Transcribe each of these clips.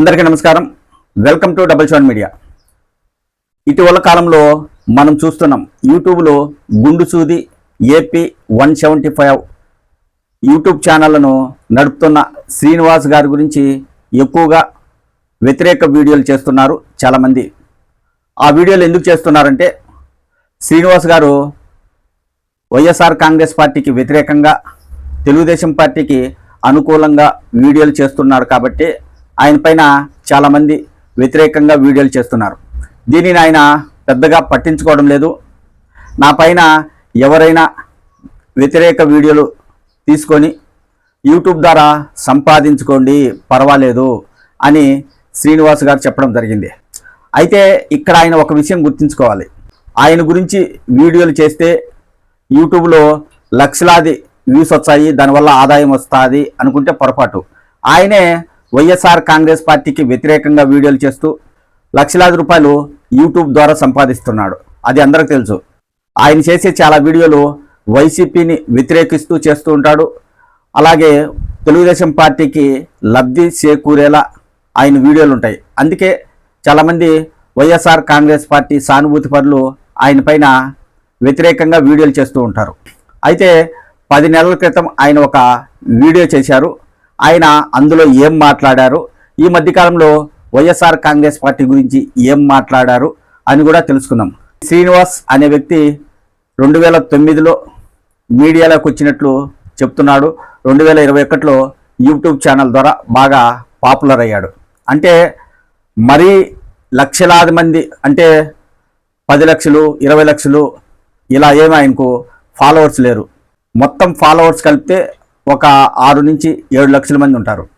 అందరికీ నమస్కారం. Welcome to double seven media ఇటీవల కాలంలో మనం చూస్తున్నాం యూట్యూబ్లో గుండు సూది AP one seventy five YouTube ఛానళ్ళను నడుపుతున్న శ్రీనివాస్ గారి గురించి ఎక్కువగా వ్యతిరేక వీడియోలు చేస్తున్నారు చాలామంది. ఆ వీడియోలు ఎందుకు చేస్తున్నారంటే శ్రీనివాస్ గారు వైఎస్ఆర్ కాంగ్రెస్ పార్టీకి వ్యతిరేకంగా తెలుగుదేశం పార్టీకి అనుకూలంగా వీడియోలు చేస్తున్నారు కాబట్టి ఆయన పైన చాలామంది వ్యతిరేకంగా వీడియోలు చేస్తున్నారు. దీనిని ఆయన పెద్దగా పట్టించుకోవడం లేదు. నా పైన ఎవరైనా వ్యతిరేక వీడియోలు తీసుకొని యూట్యూబ్ ద్వారా సంపాదించుకోండి పర్వాలేదు అని శ్రీనివాస్ గారు చెప్పడం జరిగింది. అయితే ఇక్కడ ఆయన ఒక విషయం గుర్తుంచుకోవాలి. ఆయన గురించి వీడియోలు చేస్తే యూట్యూబ్లో లక్షలాది వ్యూస్ వచ్చాయి దానివల్ల ఆదాయం వస్తుంది అనుకుంటే పొరపాటు. ఆయనే వైఎస్ఆర్ కాంగ్రెస్ పార్టీకి వ్యతిరేకంగా వీడియోలు చేస్తూ లక్షలాది రూపాయలు యూట్యూబ్ ద్వారా సంపాదిస్తున్నాడు. అది అందరికి తెలుసు. ఆయన చేసే చాలా వీడియోలు వైసీపీని వ్యతిరేకిస్తూ చేస్తూ ఉంటాడు. అలాగే తెలుగుదేశం పార్టీకి లబ్ధి చేకూరేలా ఆయన వీడియోలు ఉంటాయి. అందుకే చాలామంది వైఎస్ఆర్ కాంగ్రెస్ పార్టీ సానుభూతి పనులు ఆయన పైన వ్యతిరేకంగా వీడియోలు చేస్తూ ఉంటారు. అయితే పది నెలల క్రితం ఆయన ఒక వీడియో చేశారు. ఆయన అందులో ఏం మాట్లాడారు? ఈ మధ్యకాలంలో వైఎస్ఆర్ కాంగ్రెస్ పార్టీ గురించి ఏం మాట్లాడారు? అని కూడా తెలుసుకుందాం. శ్రీనివాస్ అనే వ్యక్తి రెండు వేల తొమ్మిదిలో మీడియాలోకి వచ్చినట్లు చెప్తున్నాడు. రెండు వేల ఇరవై ఒకటిలో యూట్యూబ్ ఛానల్ ద్వారా బాగా పాపులర్ అయ్యాడు. అంటే మరీ లక్షలాది మంది అంటే పది లక్షలు ఇరవై లక్షలు ఇలా ఏమి ఆయనకు ఫాలోవర్స్ లేరు. మొత్తం ఫాలోవర్స్ కలిపితే ఒక ఆరు నుంచి ఏడు లక్షల మంది ఉంటారు.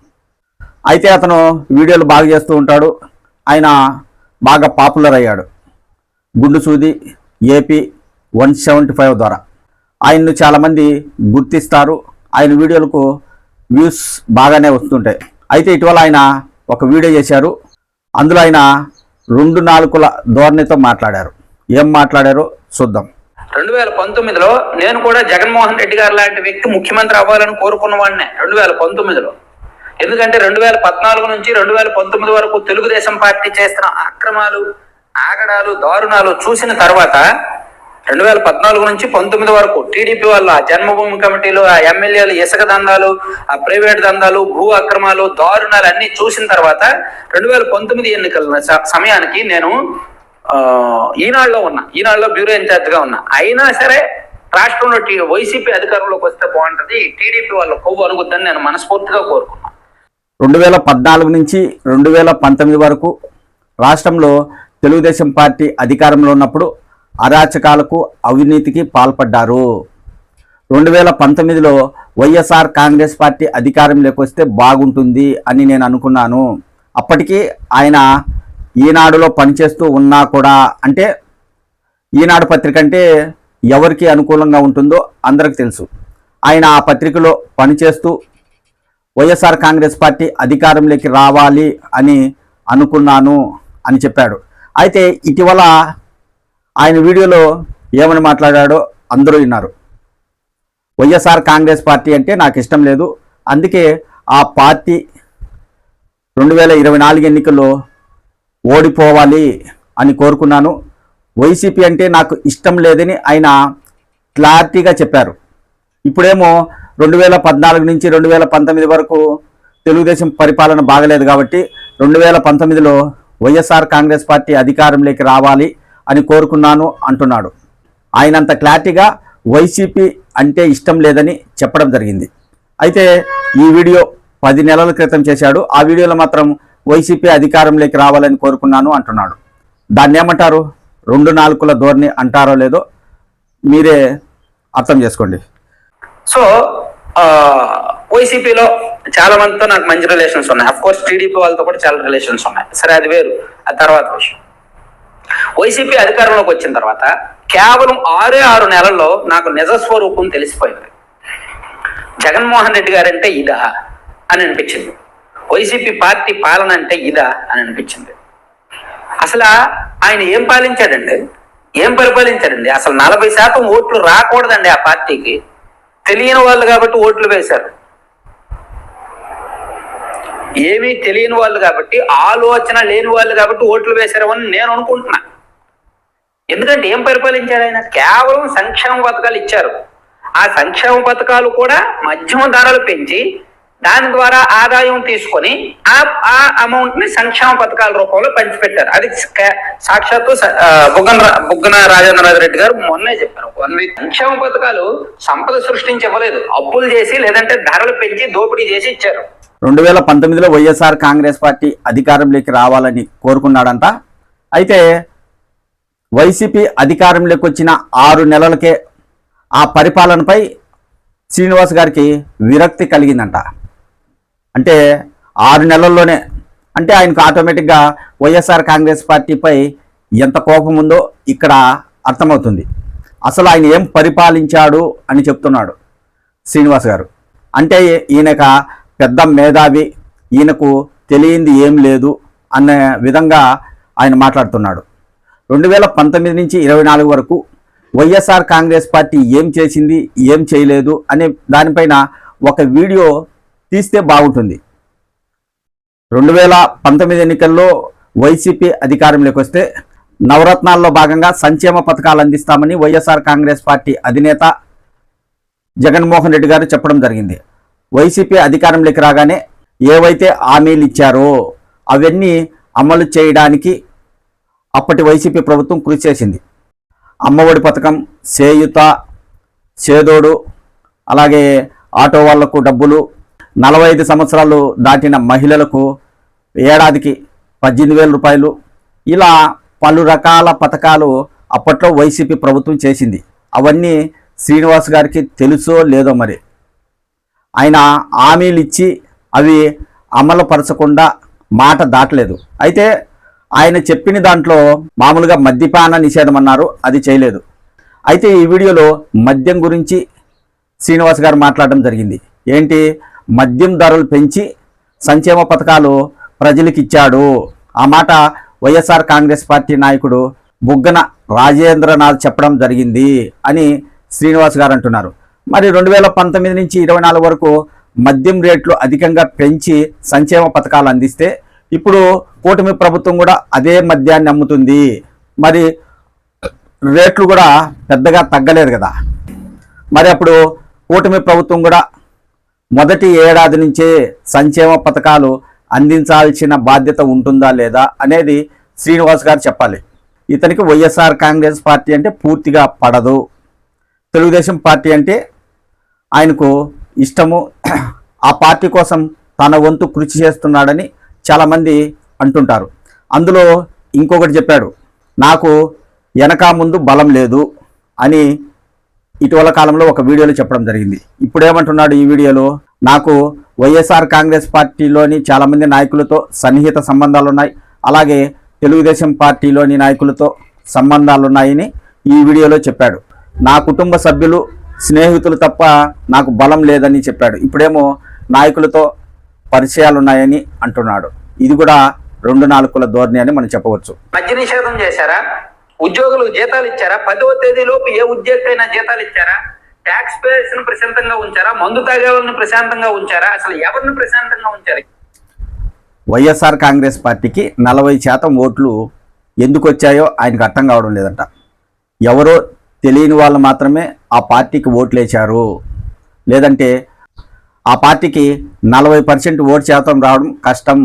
అయితే అతను వీడియోలు బాగా చేస్తూ ఉంటాడు. ఆయన బాగా పాపులర్ అయ్యాడు. గుండు సూది ఏపీ వన్ సెవెంటీ ఫైవ్ ద్వారా. ఆయన్ను చాలామంది గుర్తిస్తారు. ఆయన వీడియోలకు వ్యూస్ బాగానే వస్తుంటాయి. అయితే ఇటీవల ఆయన ఒక వీడియో చేశారు. అందులో ఆయన రెండు నాలుగుల ధోరణితో మాట్లాడారు. ఏం మాట్లాడారో చూద్దాం. రెండు వేల పంతొమ్మిదిలో నేను కూడా జగన్మోహన్ రెడ్డి గారు లాంటి వ్యక్తి ముఖ్యమంత్రి అవ్వాలని కోరుకున్న వాడినే రెండు వేల పంతొమ్మిదిలో. ఎందుకంటే రెండు వేల పద్నాలుగు నుంచి రెండు వేల పంతొమ్మిది వరకు తెలుగుదేశం పార్టీ చేస్తున్న అక్రమాలు ఆగడాలు దారుణాలు చూసిన తర్వాత రెండు వేల పద్నాలుగు నుంచి పంతొమ్మిది వరకు టీడీపీ వాళ్ళు ఆ జన్మభూమి కమిటీలు ఆ ఎమ్మెల్యేలు ఇసుక దందాలు ఆ ప్రైవేట్ దందాలు భూ అక్రమాలు దారుణాలు అన్ని చూసిన తర్వాత రెండు వేల పంతొమ్మిది ఎన్నికల సమయానికి నేను ఈనాడులో ఉన్నా ఈనాడులో బ్యూరో ఇన్ఛార్జ్గా ఉన్నా. అయినా సరే రాష్ట్రంలో టీ వైసీపీ అధికారంలోకి వస్తే బాగుంటుంది టీడీపీ వాళ్ళ కొవ్వు అనుగుద్దని నేను మనస్ఫూర్తిగా కోరుకున్నాను రెండు వేల పద్నాలుగు నుంచి రెండు వేల పంతొమ్మిది వరకు రాష్ట్రంలో తెలుగుదేశం పార్టీ అధికారంలో ఉన్నప్పుడు అరాచకాలకు అవినీతికి పాల్పడ్డారు. రెండు వేల పంతొమ్మిదిలో వైఎస్ఆర్ కాంగ్రెస్ పార్టీ అధికారంలోకి వస్తే బాగుంటుంది అని నేను అనుకున్నాను. అప్పటికీ ఆయన ఈనాడులో పనిచేస్తూ ఉన్నా కూడా అంటే ఈనాడు పత్రిక అంటే ఎవరికి అనుకూలంగా ఉంటుందో అందరికి తెలుసు. ఆయన ఆ పత్రికలో పనిచేస్తూ వైఎస్ఆర్ కాంగ్రెస్ పార్టీ అధికారంలోకి రావాలి అని అనుకున్నాను అని చెప్పాడు. అయితే ఇటీవల ఆయన వీడియోలో ఏమని మాట్లాడాడో అందరూ విన్నారు. వైఎస్ఆర్ కాంగ్రెస్ పార్టీ అంటే నాకు ఇష్టం లేదు. అందుకే ఆ పార్టీ రెండు వేల ఇరవై నాలుగు ఎన్నికల్లో ఓడిపోవాలి అని కోరుకున్నాను. వైసీపీ అంటే నాకు ఇష్టం లేదని ఆయన క్లారిటీగా చెప్పారు. ఇప్పుడేమో రెండు వేల పద్నాలుగు నుంచి రెండు వేల పంతొమ్మిది వరకు తెలుగుదేశం పరిపాలన బాగలేదు కాబట్టి రెండు వేల పంతొమ్మిదిలో వైఎస్ఆర్ కాంగ్రెస్ పార్టీ అధికారంలోకి రావాలి అని కోరుకున్నాను అంటున్నాడు. ఆయనంత క్లారిటీగా వైసీపీ అంటే ఇష్టం లేదని చెప్పడం జరిగింది. అయితే ఈ వీడియో పది నెలల క్రితం చేశాడు. ఆ వీడియోలో మాత్రం వైసీపీ అధికారంలోకి రావాలని కోరుకున్నాను అంటున్నాడు. దాన్ని ఏమంటారు? రెండు నాలుగుల ధోరణి అంటారో లేదో మీరే అర్థం చేసుకోండి. సో వైసీపీలో చాలా మందితో నాకు మంచి రిలేషన్స్ ఉన్నాయి. అఫ్ కోర్స్ టీడీపీ వాళ్ళతో కూడా చాలా రిలేషన్స్ ఉన్నాయి. సరే అది వేరు. ఆ తర్వాత విషయం. వైసీపీ అధికారంలోకి వచ్చిన తర్వాత కేవలం ఆరే ఆరు నెలల్లో నాకు నిజస్వరూపం తెలిసిపోయింది. జగన్మోహన్ రెడ్డి గారంటే ఇదా అని అనిపించింది. వైసీపీ పార్టీ పాలన అంటే ఇదా అని అనిపించింది. అసలు ఆయన ఏం పాలించాడండి? ఏం పరిపాలించాడండి? అసలు నలభై శాతం ఓట్లు రాకూడదండి ఆ పార్టీకి. తెలియని వాళ్ళు కాబట్టి ఓట్లు వేశారు. ఏమీ తెలియని వాళ్ళు కాబట్టి ఆలోచన లేని వాళ్ళు కాబట్టి ఓట్లు వేశారని నేను అనుకుంటున్నా. ఎందుకంటే ఏం పరిపాలించారు ఆయన? కేవలం సంక్షేమ పథకాలు ఇచ్చారు. ఆ సంక్షేమ పథకాలు కూడా మధ్యమ ధరలు పెంచి దాని ద్వారా ఆదాయం తీసుకొని ఆ ఆ అమౌంట్ని సంక్షేమ పథకాల రూపంలో పంచిపెట్టారు. అది సాక్షాత్తు బుగ్గన బుగ్గన రాజేంద్రనాథ్ రెడ్డి గారు మొన్నే చెప్పారు. వన్ వీక్ సంక్షేమ పథకాలు సంపద సృష్టించి ఇవ్వలేదు అప్పులు చేసి లేదంటే ధరలు పెంచి దోపిడీ చేసి ఇచ్చారు. రెండు వేల పంతొమ్మిదిలో వైఎస్ఆర్ కాంగ్రెస్ పార్టీ అధికారంలోకి రావాలని కోరుకున్నాడంట. అయితే వైసీపీ అధికారంలోకి వచ్చిన ఆరు నెలలకే ఆ పరిపాలనపై శ్రీనివాస్ గారికి విరక్తి కలిగిందంట. అంటే ఆరు నెలల్లోనే అంటే ఆయనకు ఆటోమేటిక్గా వైఎస్ఆర్ కాంగ్రెస్ పార్టీపై ఎంత కోపం ఉందో ఇక్కడ అర్థమవుతుంది. అసలు ఆయన ఏం పరిపాలించాడు అని చెప్తున్నాడు శ్రీనివాస్ గారు. అంటే ఈయనక పెద్ద మేధావి ఈయనకు తెలియంది ఏం లేదు అనే విధంగా ఆయన మాట్లాడుతున్నాడు. రెండు వేల పంతొమ్మిది నుంచి ఇరవై నాలుగు వరకు వైఎస్ఆర్ కాంగ్రెస్ పార్టీ ఏం చేసింది ఏం చేయలేదు అనే దానిపైన ఒక వీడియో తీస్తే బాగుంటుంది. రెండు వేల పంతొమ్మిది ఎన్నికల్లో వైసీపీ అధికారంలోకి వస్తే నవరత్నాల్లో భాగంగా సంక్షేమ పథకాలు అందిస్తామని వైఎస్ఆర్ కాంగ్రెస్ పార్టీ అధినేత జగన్మోహన్ రెడ్డి గారు చెప్పడం జరిగింది. వైసీపీ అధికారంలోకి రాగానే ఏవైతే హామీలు ఇచ్చారో అవన్నీ అమలు చేయడానికి అప్పటి వైసీపీ ప్రభుత్వం కృషి చేసింది. అమ్మఒడి పథకం చేయుత చేదోడు అలాగే ఆటో వాళ్ళకు డబ్బులు నలభై ఐదు సంవత్సరాలు దాటిన మహిళలకు ఏడాదికి పద్దెనిమిది వేల రూపాయలు. ఇలా పలు రకాల పథకాలు అప్పట్లో వైసీపీ ప్రభుత్వం చేసింది. అవన్నీ శ్రీనివాస్ గారికి తెలుసో లేదో మరి. ఆయన హామీలు ఇచ్చి అవి అమలుపరచకుండా మాట దాటలేదు. అయితే ఆయన చెప్పిన దాంట్లో మామూలుగా మద్యపాన నిషేధం అన్నారు అది చేయలేదు. అయితే ఈ వీడియోలో మద్యం గురించి శ్రీనివాస్ గారు మాట్లాడడం జరిగింది. ఏంటి? మద్యం ధరలు పెంచి సంక్షేమ పథకాలు ప్రజలకు ఇచ్చాడు ఆ మాట వైఎస్ఆర్ కాంగ్రెస్ పార్టీ నాయకుడు బుగ్గన రాజేంద్రనాథ్ చెప్పడం జరిగింది అని శ్రీనివాస్ గారు అంటున్నారు. మరి రెండు వేల పంతొమ్మిది నుంచి ఇరవై నాలుగు వరకు మద్యం రేట్లు అధికంగా పెంచి సంక్షేమ పథకాలు అందిస్తే ఇప్పుడు కూటమి ప్రభుత్వం కూడా అదే మద్యాన్ని అమ్ముతుంది. మరి రేట్లు కూడా పెద్దగా తగ్గలేదు కదా. మరి అప్పుడు కూటమి ప్రభుత్వం కూడా మొదటి ఏడాది నుంచే సంక్షేమ పథకాలు అందించాల్సిన బాధ్యత ఉంటుందా లేదా అనేది శ్రీనివాస్ గారు చెప్పాలి. ఇతనికి వైఎస్ఆర్ కాంగ్రెస్ పార్టీ అంటే పూర్తిగా పడదు. తెలుగుదేశం పార్టీ అంటే ఆయనకు ఇష్టము. ఆ పార్టీ కోసం తన వంతు కృషి చేస్తున్నాడని చాలామంది అంటుంటారు. అందులో ఇంకొకటి చెప్పాడు నాకు వెనక ముందు బలం లేదు అని ఇటీవల కాలంలో ఒక వీడియోలో చెప్పడం జరిగింది. ఇప్పుడు ఏమంటున్నాడు ఈ వీడియోలో? నాకు వైఎస్ఆర్ కాంగ్రెస్ పార్టీలోని చాలామంది నాయకులతో సన్నిహిత సంబంధాలు ఉన్నాయి అలాగే తెలుగుదేశం పార్టీలోని నాయకులతో సంబంధాలు ఉన్నాయని ఈ వీడియోలో చెప్పాడు. నా కుటుంబ సభ్యులు స్నేహితులు తప్ప నాకు బలం లేదని చెప్పాడు. ఇప్పుడేమో నాయకులతో పరిచయాలు ఉన్నాయని అంటున్నాడు. ఇది కూడా రెండు నాలుగుల ధోరణి అని మనం చెప్పవచ్చు. మద్య నిషేధం చేశారా? ఉద్యోగులకు జీతాలు ఇచ్చారా? పదవ తేదీ లోపు ఏ ఉద్యోగికైనా జీతాలు ఇచ్చారా? ట్యాక్స్ పేయర్స్ని ప్రశాంతంగా ఉంచారా? మందు తాగే వాళ్ళని ప్రశాంతంగా ఉంచారా? అసలు ఎవరిని ప్రశాంతంగా ఉంచారు? వైఎస్ఆర్ కాంగ్రెస్ పార్టీకి నలభై శాతం ఓట్లు ఎందుకు వచ్చాయో ఆయనకు అర్థం కావడం లేదంట. ఎవరో తెలియని వాళ్ళు మాత్రమే ఆ పార్టీకి ఓట్లు వేశారు. లేదంటే ఆ పార్టీకి నలభై పర్సెంట్ ఓటు శాతం రావడం కష్టం.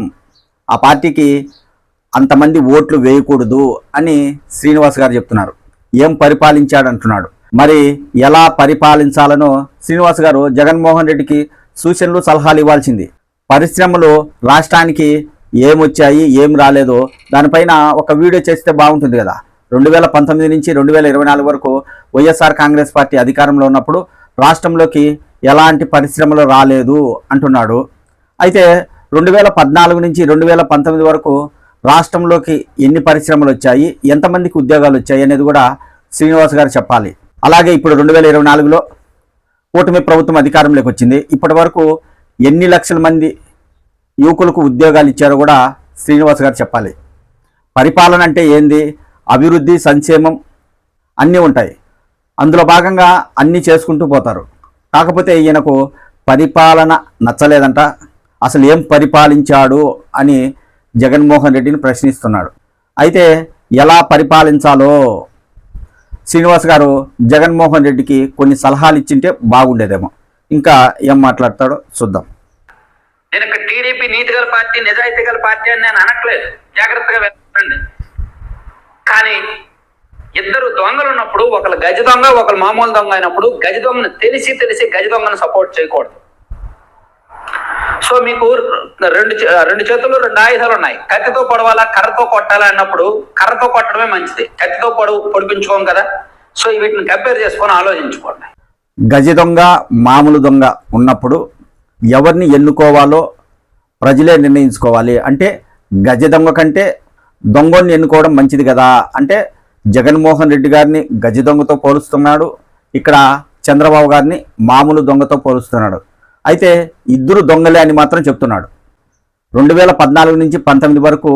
ఆ పార్టీకి అంతమంది ఓట్లు వేయకూడదు అని శ్రీనివాస్ గారు చెప్తున్నారు. ఏం పరిపాలించాడు అంటున్నాడు మరి ఎలా పరిపాలించాలనో శ్రీనివాస్ గారు జగన్మోహన్ రెడ్డికి సూచనలు సలహాలు ఇవ్వాల్సింది. పరిశ్రమలు రాష్ట్రానికి ఏమొచ్చాయి ఏం రాలేదో దానిపైన ఒక వీడియో చేస్తే బాగుంటుంది కదా. రెండు వేల పంతొమ్మిది నుంచి రెండు వేల ఇరవై నాలుగు వరకు వైఎస్ఆర్ కాంగ్రెస్ పార్టీ అధికారంలో ఉన్నప్పుడు రాష్ట్రంలోకి ఎలాంటి పరిశ్రమలు రాలేదు అంటున్నాడు. అయితే రెండు వేల పద్నాలుగు నుంచి రెండు వేల పంతొమ్మిది వరకు రాష్ట్రంలోకి ఎన్ని పరిశ్రమలు వచ్చాయి ఎంతమందికి ఉద్యోగాలు వచ్చాయి అనేది కూడా శ్రీనివాస్ గారు చెప్పాలి. అలాగే ఇప్పుడు రెండు వేల ఇరవై నాలుగులో కూటమి ప్రభుత్వం అధికారంలోకి వచ్చింది. ఇప్పటి వరకు ఎన్ని లక్షల మంది యువకులకు ఉద్యోగాలు ఇచ్చారో కూడా శ్రీనివాస్ గారు చెప్పాలి. పరిపాలన అంటే ఏంది అభివృద్ధి సంక్షేమం అన్నీ ఉంటాయి. అందులో భాగంగా అన్నీ చేసుకుంటూ పోతారు. కాకపోతే ఈయనకు పరిపాలన నచ్చలేదంట. అసలు ఏం పరిపాలించాడు అని జగన్మోహన్ రెడ్డిని ప్రశ్నిస్తున్నాడు. అయితే ఎలా పరిపాలించాలో? శ్రీనివాస్ గారు జగన్మోహన్ రెడ్డికి కొన్ని సలహాలు ఇచ్చింటే బాగుండేదేమో. ఇంకా ఏం మాట్లాడతాడో చూద్దాం. నేను ఇక్కడ టీడీపీ నీతి గల పార్టీ నిజాయితీ గల పార్టీ అని నేను అనట్లేదు. జాగ్రత్తగా వెళ్ళండి కానీ ఇద్దరు దొంగలు ఉన్నప్పుడు ఒకళ్ళు గజ దొంగ ఒకళ్ళు మామూలు దొంగ అయినప్పుడు గజ దొంగను తెలిసి తెలిసి గజ దొంగను సపోర్ట్ చేయకూడదు. సో మీకు రెండు చే- రెండు చేతులు రెండు ఆయుధాలు ఉన్నాయి. కత్తితో పొడవాలా కర్రతో కొట్టాలా అన్నప్పుడు కర్రతో కొట్టడమే మంచిది. కత్తితో పొడవు పొడిపించుకోం కదా. సో వీటిని కంపేర్ చేసుకొని ఆలోచించుకోండి. గజ దొంగ మామూలు దొంగ ఉన్నప్పుడు ఎవరిని ఎన్నుకోవాలో ప్రజలే నిర్ణయించుకోవాలి. అంటే గజ దొంగ కంటే దొంగని ఎన్నుకోవడం మంచిది కదా. అంటే జగన్మోహన్ రెడ్డి గారిని గజ దొంగతో పోలుస్తున్నాడు. ఇక్కడ చంద్రబాబు గారిని మామూలు దొంగతో పోలుస్తున్నాడు. అయితే ఇద్దరు దొంగలే అని మాత్రం చెప్తున్నాడు. రెండు వేల పద్నాలుగు నుంచి పంతొమ్మిది వరకు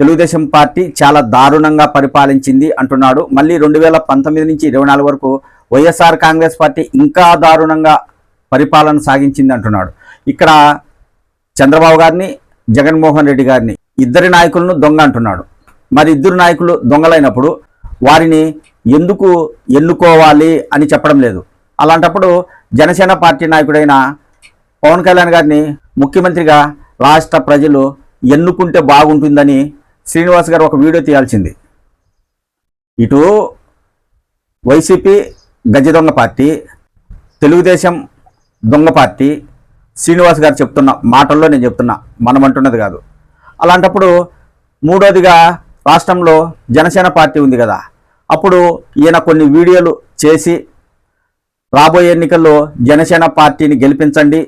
తెలుగుదేశం పార్టీ చాలా దారుణంగా పరిపాలించింది అంటున్నాడు. మళ్ళీ రెండు వేల పంతొమ్మిది నుంచి ఇరవై నాలుగు వరకు వైఎస్ఆర్ కాంగ్రెస్ పార్టీ ఇంకా దారుణంగా పరిపాలన సాగించింది అంటున్నాడు. ఇక్కడ చంద్రబాబు గారిని జగన్మోహన్ రెడ్డి గారిని ఇద్దరి నాయకులను దొంగ అంటున్నాడు. మరి ఇద్దరు నాయకులు దొంగలైనప్పుడు వారిని ఎందుకు ఎన్నుకోవాలి అని చెప్పడం లేదు. అలాంటప్పుడు జనసేన పార్టీ నాయకుడైన పవన్ కళ్యాణ్ గారిని ముఖ్యమంత్రిగా రాష్ట్ర ప్రజలు ఎన్నుకుంటే బాగుంటుందని శ్రీనివాస్ గారు ఒక వీడియో తీయాల్సింది. ఇటు వైసీపీ గజ దొంగ పార్టీ తెలుగుదేశం దొంగ పార్టీ శ్రీనివాస్ గారు చెప్తున్న మాటల్లో నేను చెప్తున్నా మనం అంటున్నది కాదు. అలాంటప్పుడు మూడోదిగా రాష్ట్రంలో జనసేన పార్టీ ఉంది కదా అప్పుడు ఈయన కొన్ని వీడియోలు చేసి రాబోయే ఎన్నికల్లో జనసేన పార్టీని గెలిపించండి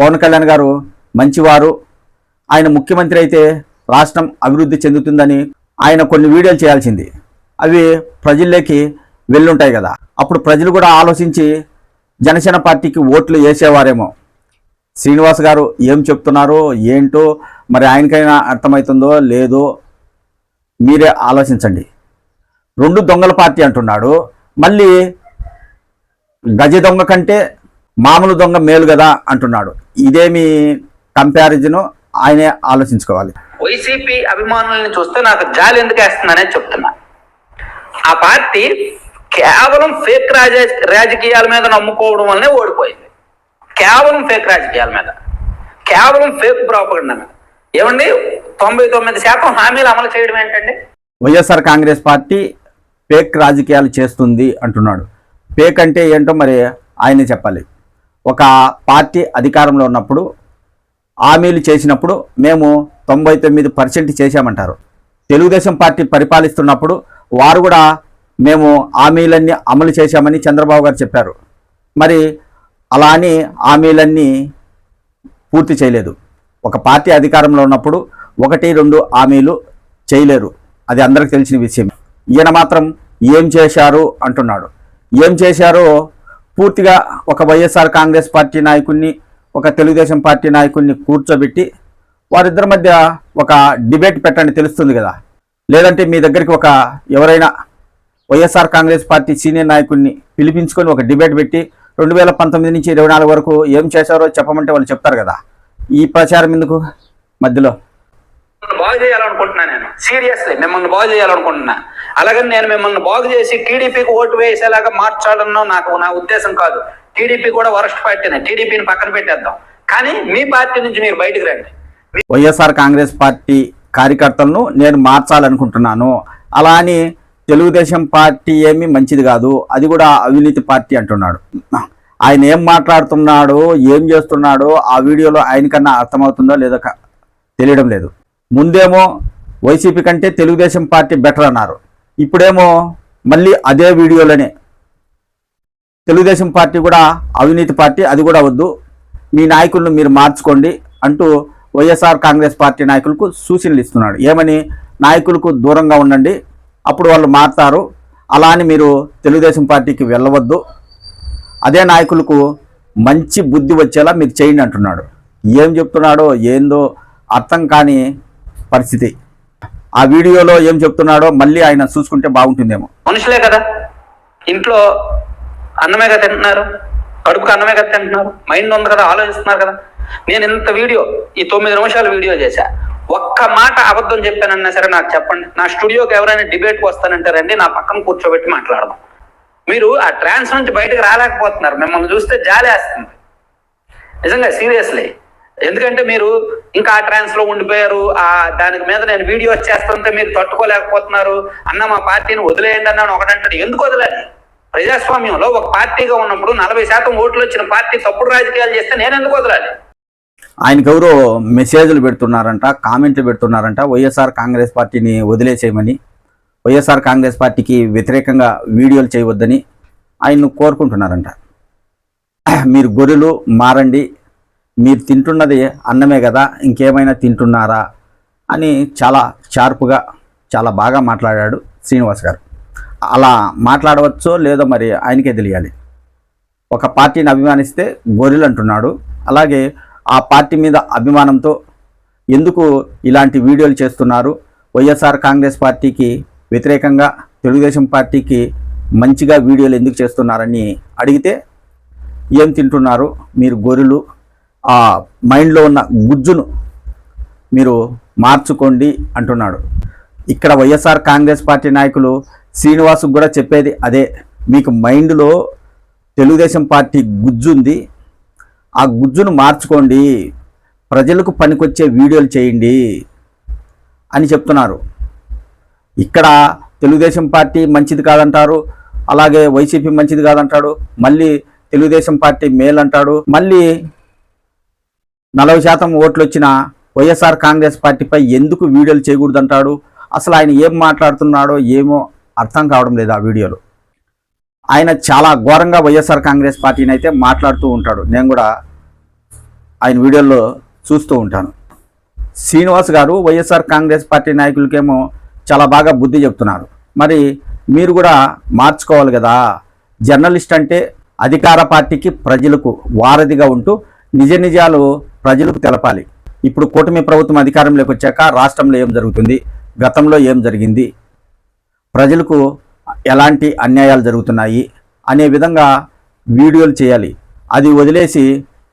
పవన్ కళ్యాణ్ గారు మంచివారు. ఆయన ముఖ్యమంత్రి అయితే రాష్ట్రం అభివృద్ధి చెందుతుందని ఆయన కొన్ని వీడియోలు చేయాల్సింది. అవి ప్రజల్లోకి వెళ్ళుంటాయి కదా. అప్పుడు ప్రజలు కూడా ఆలోచించి జనసేన పార్టీకి ఓట్లు వేసేవారేమో. శ్రీనివాస్ గారు ఏం చెప్తున్నారో? ఏంటో? మరి ఆయనకైనా అర్థమవుతుందో లేదో మీరే ఆలోచించండి. రెండు దొంగల పార్టీ అంటున్నాడు. మళ్ళీ గజ దొంగ కంటే మామూలు దొంగ మేలు కదా అంటున్నాడు. ఇదేమి కంపారిజను ఆయనే ఆలోచించుకోవాలి. వైసీపీ అభిమానుల్ని చూస్తే నాకు జాలి ఎందుకు వేస్తుందనే చెప్తున్నా. ఆ పార్టీ కేవలం ఫేక్ రాజ రాజకీయాల మీద నమ్ముకోవడం వల్లనే ఓడిపోయింది. కేవలం ఫేక్ రాజకీయాల మీద. కేవలం ఫేక్ ప్రాపగండా మీద. ఏమండి? తొంభై తొమ్మిది శాతం హామీలు అమలు చేయడం ఏంటండి? వైఎస్ఆర్ కాంగ్రెస్ పార్టీ పేక్ రాజకీయాలు చేస్తుంది అంటున్నాడు. పేక్ అంటే ఏంటో మరి ఆయనే చెప్పాలి. ఒక పార్టీ అధికారంలో ఉన్నప్పుడు హామీలు చేసినప్పుడు మేము తొంభై తొమ్మిది పర్సెంట్ చేశామంటారు. తెలుగుదేశం పార్టీ పరిపాలిస్తున్నప్పుడు వారు కూడా మేము హామీలన్నీ అమలు చేశామని చంద్రబాబు గారు చెప్పారు. మరి అలా అని హామీలన్నీ పూర్తి చేయలేదు. ఒక పార్టీ అధికారంలో ఉన్నప్పుడు ఒకటి రెండు హామీలు చేయలేరు. అది అందరికి తెలిసిన విషయం ఈయన మాత్రం ఏం చేశారు అంటున్నాడు. ఏం చేశారో పూర్తిగా ఒక వైఎస్ఆర్ కాంగ్రెస్ పార్టీ నాయకుడిని ఒక తెలుగుదేశం పార్టీ నాయకుడిని కూర్చోబెట్టి వారిద్దరి మధ్య ఒక డిబేట్ పెట్టండి తెలుస్తుంది కదా. లేదంటే మీ దగ్గరికి ఒక ఎవరైనా వైఎస్ఆర్ కాంగ్రెస్ పార్టీ సీనియర్ నాయకుడిని పిలిపించుకొని ఒక డిబేట్ పెట్టి రెండు వేల పంతొమ్మిది నుంచి ఇరవై నాలుగు వరకు ఏం చేశారో చెప్పమంటే వాళ్ళు చెప్తారు కదా. ఈ ప్రచారం ఎందుకు మధ్యలో? బాగు చేయాలనుకుంటున్నా నేను. సీరియస్లీ మిమ్మల్ని బాగు చేయాలనుకుంటున్నా. అలాగని నేను మిమ్మల్ని బాగు చేసి టీడీపీకి ఓటు వేసేలాగా మార్చాలన్నో నాకు నా ఉద్దేశం కాదు. టీడీపీ కూడా వరస్ట్ పార్టీనే టీడీపీని పక్కన పెట్టేద్దాం. కానీ మీ పార్టీ నుంచి మీరు బయటకు రండి. వైఎస్ఆర్ కాంగ్రెస్ పార్టీ కార్యకర్తలను నేను మార్చాలనుకుంటున్నాను. అలా అని తెలుగుదేశం పార్టీ ఏమీ మంచిది కాదు. అది కూడా అవినీతి పార్టీ అంటున్నాడు. ఆయన ఏం మాట్లాడుతున్నాడో ఏం చేస్తున్నాడో ఆ వీడియోలో ఆయనకన్నా అర్థమవుతుందో లేదో తెలియడం లేదు. ముందేమో వైసీపీ కంటే తెలుగుదేశం పార్టీ బెటర్ అన్నారు. ఇప్పుడేమో మళ్ళీ అదే వీడియోలోనే తెలుగుదేశం పార్టీ కూడా అవినీతి పార్టీ అది కూడా వద్దు మీ నాయకులను మీరు మార్చుకోండి అంటూ వైఎస్ఆర్ కాంగ్రెస్ పార్టీ నాయకులకు సూచనలు ఇస్తున్నాడు. ఏమని? నాయకులకు దూరంగా ఉండండి అప్పుడు వాళ్ళు మారుతారు. అలా అని మీరు తెలుగుదేశం పార్టీకి వెళ్ళవద్దు. అదే నాయకులకు మంచి బుద్ధి వచ్చేలా మీరు చేయండి అంటున్నాడు. ఏం చెప్తున్నాడో ఏందో అర్థం కానీ పరిస్థితి. ఆ వీడియోలో ఏం చెప్తున్నాడో మళ్ళీ ఆయన చూసుకుంటే బాగుంటుందేమో. మనుషులే కదా. ఇంట్లో అన్నమే కదా తింటున్నారు. కడుపుకు అన్నమే కదా తింటున్నారు. మైండ్ ఉంది కదా ఆలోచిస్తున్నారు కదా. నేను ఇంత వీడియో ఈ తొమ్మిది నిమిషాల వీడియో చేశా. ఒక్క మాట అబద్ధం చెప్పానన్నా సరే నాకు చెప్పండి. నా స్టూడియోకి ఎవరైనా డిబేట్కి వస్తానంటే రండి నా పక్కన కూర్చోబెట్టి మాట్లాడదాం. మీరు ఆ ట్రాన్స్ నుంచి బయటకు రాలేకపోతున్నారు. మిమ్మల్ని చూస్తే జాలేస్తుంది. నిజంగా సీరియస్లీ. ఎందుకంటే మీరు ఇంకా ఆ ట్రాన్స్లో ఉండిపోయారు ఆ దానికి మీద నేను వీడియో చేస్తుంటే మీరు తట్టుకోలేకపోతున్నారు అన్న మా పార్టీని వదిలేయండి అన్నాను ఒకటంటాడు ఎందుకు వదిలేండి ప్రజాస్వామ్యంలో ఒక పార్టీగా ఉన్నప్పుడు నలభై శాతం ఓట్లు వచ్చిన పార్టీ తప్పుడు రాజకీయాలు చేస్తే నేను ఎందుకు వదలాలి? ఆయనకు ఎవరో మెసేజ్లు పెడుతున్నారంట కామెంట్లు పెడుతున్నారంట వైఎస్ఆర్ కాంగ్రెస్ పార్టీని వదిలేసేయమని వైఎస్ఆర్ కాంగ్రెస్ పార్టీకి వ్యతిరేకంగా వీడియోలు చేయవద్దని ఆయన్ను కోరుకుంటున్నారంట. మీరు గొర్రెలు మారండి మీరు తింటున్నది అన్నమే కదా ఇంకేమైనా తింటున్నారా అని చాలా షార్పుగా చాలా బాగా మాట్లాడాడు శ్రీనివాస్ గారు. అలా మాట్లాడవచ్చో లేదో మరి ఆయనకే తెలియాలి. ఒక పార్టీని అభిమానిస్తే గొర్రెలు అంటున్నాడు. అలాగే ఆ పార్టీ మీద అభిమానంతో ఎందుకు ఇలాంటి వీడియోలు చేస్తున్నారు? వైఎస్ఆర్ కాంగ్రెస్ పార్టీకి వ్యతిరేకంగా తెలుగుదేశం పార్టీకి మంచిగా వీడియోలు ఎందుకు చేస్తున్నారని అడిగితే ఏం తింటున్నారు? మీరు గొర్రెలు ఆ మైండ్లో ఉన్న గుజ్జును మీరు మార్చుకోండి అంటున్నాడు. ఇక్కడ వైఎస్ఆర్ కాంగ్రెస్ పార్టీ నాయకులు శ్రీనివాసుకు కూడా చెప్పేది అదే. మీకు మైండ్లో తెలుగుదేశం పార్టీ గుజ్జు ఉంది. ఆ గుజ్జును మార్చుకోండి. ప్రజలకు పనికొచ్చే వీడియోలు చేయండి అని చెప్తున్నారు. ఇక్కడ తెలుగుదేశం పార్టీ మంచిది కాదంటారు. అలాగే వైసీపీ మంచిది కాదంటాడు. మళ్ళీ తెలుగుదేశం పార్టీ మేలంటాడు. మళ్ళీ నలభై శాతం ఓట్లు వచ్చిన వైఎస్ఆర్ కాంగ్రెస్ పార్టీపై ఎందుకు వీడియోలు చేయకూడదంటాడు? అసలు ఆయన ఏం మాట్లాడుతున్నాడో ఏమో అర్థం కావడం లేదు ఆ వీడియోలో. ఆయన చాలా ఘోరంగా వైఎస్ఆర్ కాంగ్రెస్ పార్టీని అయితే మాట్లాడుతూ ఉంటాడు. నేను కూడా ఆయన వీడియోల్లో చూస్తూ ఉంటాను. శ్రీనివాస్ గారు వైఎస్ఆర్ కాంగ్రెస్ పార్టీ నాయకులకేమో చాలా బాగా బుద్ధి చెప్తున్నారు. మరి మీరు కూడా మార్చుకోవాలి కదా. జర్నలిస్ట్ అంటే అధికార పార్టీకి ప్రజలకు వారధిగా ఉంటూ నిజ నిజాలు ప్రజలకు తెలపాలి. ఇప్పుడు కూటమి ప్రభుత్వం అధికారంలోకి వచ్చాక రాష్ట్రంలో ఏం జరుగుతుంది? గతంలో ఏం జరిగింది? ప్రజలకు ఎలాంటి అన్యాయాలు జరుగుతున్నాయి? అనే విధంగా వీడియోలు చేయాలి. అది వదిలేసి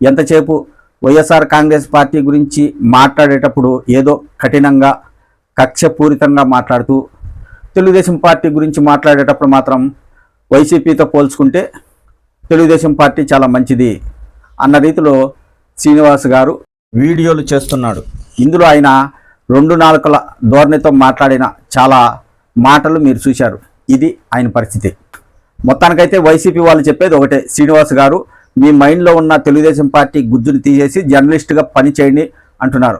ఎంతసేపు వైఎస్ఆర్ కాంగ్రెస్ పార్టీ గురించి మాట్లాడేటప్పుడు ఏదో కఠినంగా కక్షపూరితంగా మాట్లాడుతూ తెలుగుదేశం పార్టీ గురించి మాట్లాడేటప్పుడు మాత్రం వైసీపీతో పోల్చుకుంటే తెలుగుదేశం పార్టీ చాలా మంచిది అన్న రీతిలో శ్రీనివాస్ గారు వీడియోలు చేస్తున్నాడు. ఇందులో ఆయన రెండు నాలుకల ధోరణితో మాట్లాడిన చాలా మాటలు మీరు చూశారు. ఇది ఆయన పరిస్థితి. మొత్తానికైతే వైసీపీ వాళ్ళు చెప్పేది ఒకటే. శ్రీనివాస్ గారు మీ మైండ్లో ఉన్న తెలుగుదేశం పార్టీ గుజ్జును తీసేసి జర్నలిస్ట్గా పనిచేయండి అంటున్నారు.